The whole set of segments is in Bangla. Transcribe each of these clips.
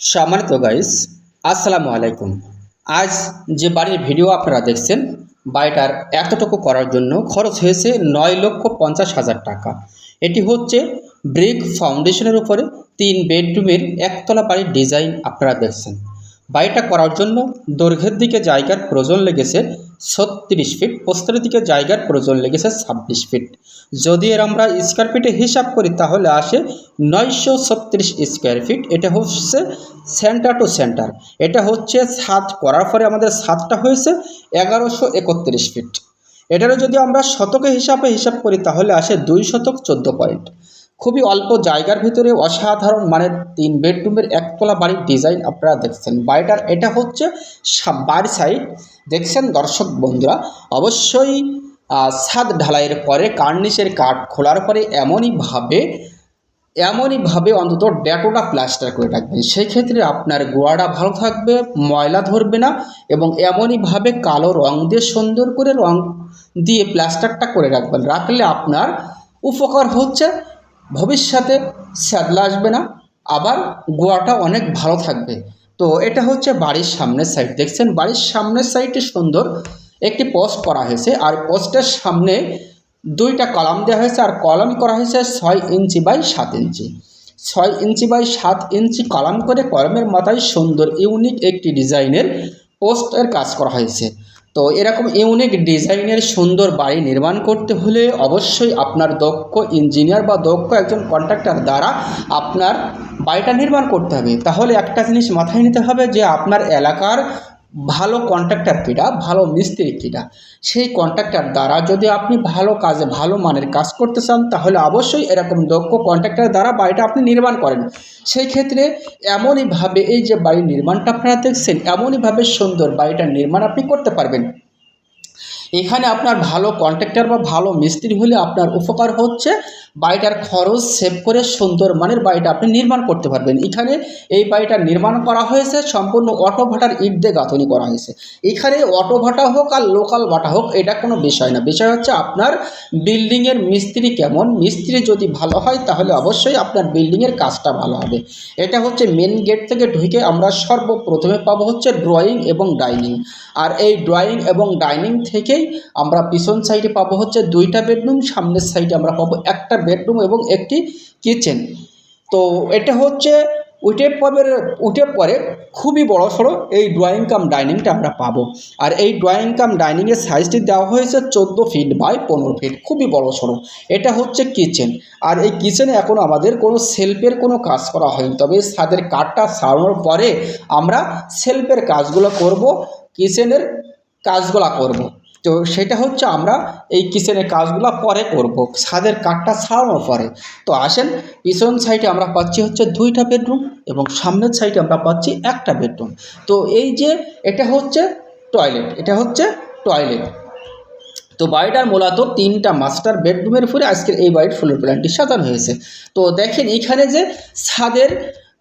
সম্মানিত গাইস আসসালামু আলাইকুম। আজ যে বাড়ির ভিডিও আপনারা দেখছেন, বাড়িটার এতটুকু করার জন্য খরচ হয়েছে নয় লক্ষ পঞ্চাশ হাজার টাকা। এটি হচ্ছে ব্রিক ফাউন্ডেশনের উপরে তিন বেডরুমের একতলা বাড়ির ডিজাইন আপনারা দেখছেন। বাড়িটা করার জন্য দৈর্ঘ্যের দিকে জায়গার প্রয়োজন লেগেছে ছত্রিশ ফিট। প্রস্তরের দিকে জায়গার প্রয়োজন লেগেছে ছাব্বিশ ফিট। যদি এর আমরা স্কোয়ার ফিটে হিসাব করি, তাহলে আসে নয়শো ছত্রিশ স্কোয়ার ফিট এটা হচ্ছে সেন্টার টু সেন্টার এটা হচ্ছে ছাদ। করার পরে আমাদের ছাদটা হয়েছে এগারোশো একত্রিশ ফিট। এটারও যদি আমরা শতকে হিসাবে হিসাব করি, তাহলে আসে দুই শতক চোদ্দ পয়েন্ট খুবই অল্প জায়গার ভিতরে অসাধারণ মানের তিন বেডরুমের একতলা বাড়ির ডিজাইন আপনারা দেখছেন। বাড়িটার এটা হচ্ছে সা- বাড়ি সাইড দেখছেন দর্শক বন্ধুরা? অবশ্যই ছাদ ঢালাইয়ের পরে, কার্নিশের কাঠ খোলার পরে এমনইভাবে এমনইভাবে অন্তত ড্যাটোটা প্লাস্টার করে রাখবেন। সেই ক্ষেত্রে আপনার গোয়াটা ভালো থাকবে, ময়লা ধরবে না এবং এমনইভাবে কালো রং দিয়ে, সুন্দর করে রং দিয়ে প্লাস্টারটা করে রাখবেন। রাখলে আপনার উপকার হচ্ছে ভবিষ্যতে স্যাদলা আসবে না, আবার গোয়াটা অনেক ভালো থাকবে। তো এটা হচ্ছে বাড়ির সামনের সাইড দেখছেন, বাড়ির সামনের সাইডে সুন্দর। একটি পোস্ট করা হয়েছে, আর পোস্টের সামনে দুইটা কলাম দেওয়া হয়েছে, আর কলাম করা হয়েছে ছয় ইঞ্চি বাই সাত ইঞ্চি। ছয় ইঞ্চি বাই সাত ইঞ্চি কলাম করে কলমের মাথায় সুন্দর ইউনিক একটি ডিজাইনের পোস্টের কাজ করা হয়েছে। তো এরকম ইউনিক ডিজাইনের সুন্দর বাড়ি নির্মাণ করতে হলে অবশ্যই আপনার দক্ষ ইঞ্জিনিয়ার বা দক্ষ একজন কন্ট্রাক্টর দ্বারা আপনার বাড়িটা নির্মাণ করতে হবে। তাহলে একটা জিনিস মাথায় নিতে হবে যে আপনার এলাকার ভালো কন্ট্রাক্টর কীটা ভালো মিস্ত্রি কিটা সেই কন্ট্রাক্টর দ্বারা যদি আপনি ভালো কাজে, ভালো মানের কাজ করতে চান, তাহলে অবশ্যই এরকম দক্ষ কন্ট্রাক্টর দ্বারা বাড়িটা আপনি নির্মাণ করেন। সেই ক্ষেত্রে এমনইভাবে এই যে বাড়ির নির্মাণটা আপনারা দেখছেন, এমনইভাবে সুন্দর বাড়িটার নির্মাণ আপনি করতে পারবেন। এখানে আপনার ভালো কন্ট্রাক্টর বা ভালো মিস্ত্রি হলে আপনার উপকার হচ্ছে বাড়িটার খরচ সেভ করে সুন্দর মানের বাড়িটা আপনি নির্মাণ করতে পারবেন। এখানে এই বাড়িটা নির্মাণ করা হয়েছে, সম্পূর্ণ অটো ভাটার ইট দিয়ে গাঁথনি করা হয়েছে। এখানে অটো ভাটা হোক আর লোকাল ভাটা হোক, এটা কোনো বিষয় না। বিষয় হচ্ছে আপনার বিল্ডিংয়ের মিস্ত্রি কেমন? মিস্ত্রি যদি ভালো হয়, তাহলে অবশ্যই আপনার বিল্ডিংয়ের কাজটা ভালো হবে। এটা হচ্ছে মেন গেট থেকে ঢুকে আমরা সর্বপ্রথমে পাবো হচ্ছে ড্রয়িং এবং ডাইনিং আর এই ড্রয়িং এবং ডাইনিং থেকেই আমরা পিছন সাইডে পাবো হচ্ছে দুইটা বেডরুম সামনের সাইডে আমরা পাবো একটা বেডরুম এবং একটি কিচেন তো এটা হচ্ছে উঠে পরে উঠে পরে খুবই বড় সড়ো এই ড্রয়িং কাম ডাইনিংটা আমরা পাবো। আর এই ড্রয়িং কাম ডাইনিংয়ের সাইজটি দেওয়া হয়েছে চোদ্দ ফিট বাই পনেরো ফিট খুবই বড় সড়ো। এটা হচ্ছে কিচেন আর এই কিচেনে এখন আমাদের কোনো সেলফের কোনো কাজ করা হয়নি। তবে ছাদের কাঠটা সারানোর পরে আমরা সেলফের কাজগুলো করব কিচেনের কাজগুলো করব। তো সেটা হচ্ছে আমরা এই কিচেনের কাজগুলো পরে করব। ছাদের কাঠটা ছাড়ানোর পরে। তো আসেন, পিছন সাইডে আমরা পাচ্ছি হচ্ছে দুইটা বেডরুম এবং সামনের সাইডে আমরা পাচ্ছি একটা বেডরুম তো এই যে এটা হচ্ছে টয়লেট এটা হচ্ছে টয়লেট তো বাড়িটার মূলত তিনটা মাস্টার বেডরুমের উপরে আজকের এই বাড়ির ফ্লোর প্ল্যানটি সাজানো হয়েছে। তো দেখেন এখানে যে ছাদের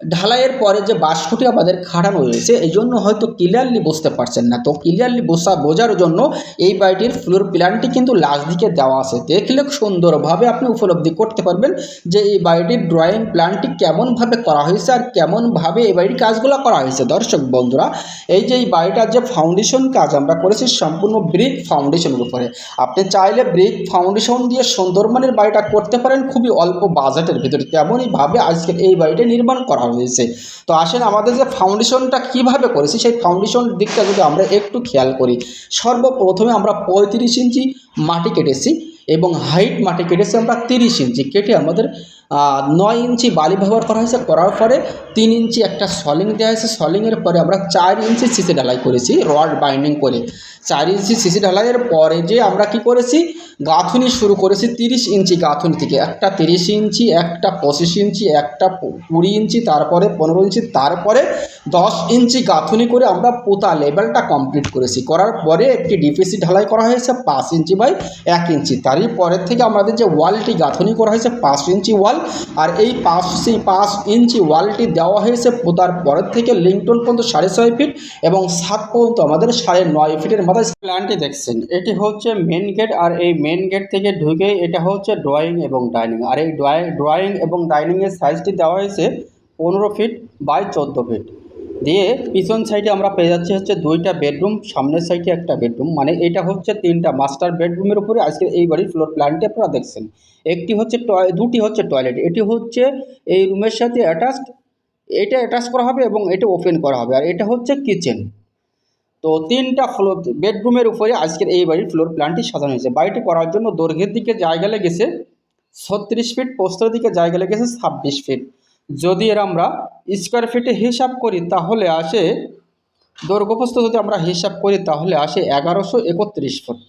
ঢালাইয়ের পরে যে বাস্কটি আমাদের খাড়ানো রয়েছে, এই জন্য হয়তো ক্লিয়ারলি বুঝতে পারছেন না। তো ক্লিয়ারলি বোঝা, বোঝার জন্য এই বাড়িটির ফ্লোর প্ল্যানটি কিন্তু লাস্ট দিকে দেওয়া আছে। দেখলে সুন্দরভাবে আপনি উপলব্ধি করতে পারবেন যে এই বাড়িটির ড্রয়িং প্ল্যানটি কেমনভাবে করা হয়েছে আর কেমনভাবে এই বাড়ির কাজগুলো করা হয়েছে। দর্শক, বন্ধুরা, এই যে এই বাড়িটার যে ফাউন্ডেশন কাজ আমরা করেছি সম্পূর্ণ ব্রিক ফাউন্ডেশনের উপরে। আপনি চাইলে ব্রিক ফাউন্ডেশন দিয়ে সুন্দরবনের বাড়িটা করতে পারেন, খুবই অল্প বাজেটের ভিতরে। তেমনইভাবে আজকে এই বাড়িটা নির্মাণ করা হয়েছে। তো আসেন আমাদের যে ফাউন্ডেশনটা কীভাবে করেছি, সেই ফাউন্ডেশন দিকটা যদি আমরা একটু খেয়াল করি, সর্বপ্রথমে আমরা পঁয়ত্রিশ ইঞ্চি মাটি কেটেছি এবং হাইট মাটি কেটেছি আমরা তিরিশ ইঞ্চি। কেটে আমাদের নয় ইঞ্চি বালি ব্যবহার করা হয়েছে, করার পরে তিন ইঞ্চি একটা সলিং দেওয়া হয়েছে, সলিংয়ের পরে আমরা চার ইঞ্চি সিসি ঢালাই করেছি, রড বাইন্ডিং করে। চার ইঞ্চি সিসি ঢালাইয়ের পরে যে আমরা কি করেছি, গাঁথুনি শুরু করেছি তিরিশ ইঞ্চি গাঁথুনি থেকে। একটা তিরিশ ইঞ্চি, একটা পঁচিশ ইঞ্চি, একটা কুড়ি ইঞ্চি, তারপরে পনেরো ইঞ্চি, তারপরে দশ ইঞ্চি গাঁথুনি করে আমরা পোতা লেভেলটা কমপ্লিট করেছি। করার পরে একটি ডিপিসি ঢালাই করা হয়েছে পাঁচ ইঞ্চি বাই এক ইঞ্চি। তারই পরের থেকে আমাদের যে ওয়ালটি গাঁথুনি করা হয়েছে, পাঁচ ইঞ্চি ওয়াল আর এই পাঁচ সি- পাঁচ ইঞ্চি ওয়ালটি দেওয়া হয়েছে পোতার পরের থেকে লিংটন পর্যন্ত সাড়ে ছয় ফিট এবং সাত পর্যন্ত আমাদের সাড়ে নয় ফিটের মাথায় প্ল্যানটি দেখছেন। এটি হচ্ছে মেন গেট আর এই মেন গেট থেকে ঢুকে এটা হচ্ছে ড্রয়িং এবং ডাইনিং আর এই ড্রয়িং এবং ডাইনিংয়ের সাইজটি দেওয়া হয়েছে পনেরো ফিট বাই চোদ্দ ফিট দিয়ে পিছন সাইডে আমরা পেয়ে যাচ্ছি হচ্ছে দুইটা বেডরুম সামনের সাইডে একটা বেডরুম মানে এটা হচ্ছে তিনটা মাস্টার বেডরুমের উপরে আজকে এই বাড়ির ফ্লোর প্ল্যানটি আপনারা দেখছেন। একটি হচ্ছে টয় দুটি হচ্ছে টয়লেট এটি হচ্ছে এই রুমের সাথে অ্যাটাচড এটা অ্যাটাচ করা হবে এবং এটা ওপেন করা হবে, আর এটা হচ্ছে কিচেন তো তিনটা ফ্লোর বেডরুমের উপরে আজকের এই বাড়ির ফ্লোর প্ল্যানটি সাজানো হয়েছে। বাড়িটি করার জন্য দৈর্ঘ্যের দিকে জায়গা লেগেছে ছত্রিশ ফিট পোস্তের দিকে জায়গা লেগেছে ছাব্বিশ ফিট যদি এর আমরা স্কোয়ার ফিটে হিসাব করি, তাহলে আসে, দৈর্ঘ্যপ্রস্থ যদি আমরা হিসাব করি, তাহলে আসে এগারোশো একত্রিশ ফুট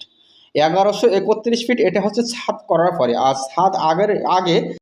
এগারোশো একত্রিশ ফিট এটা হচ্ছে ছাদ করার পরে, আর ছাদ আগের, আগে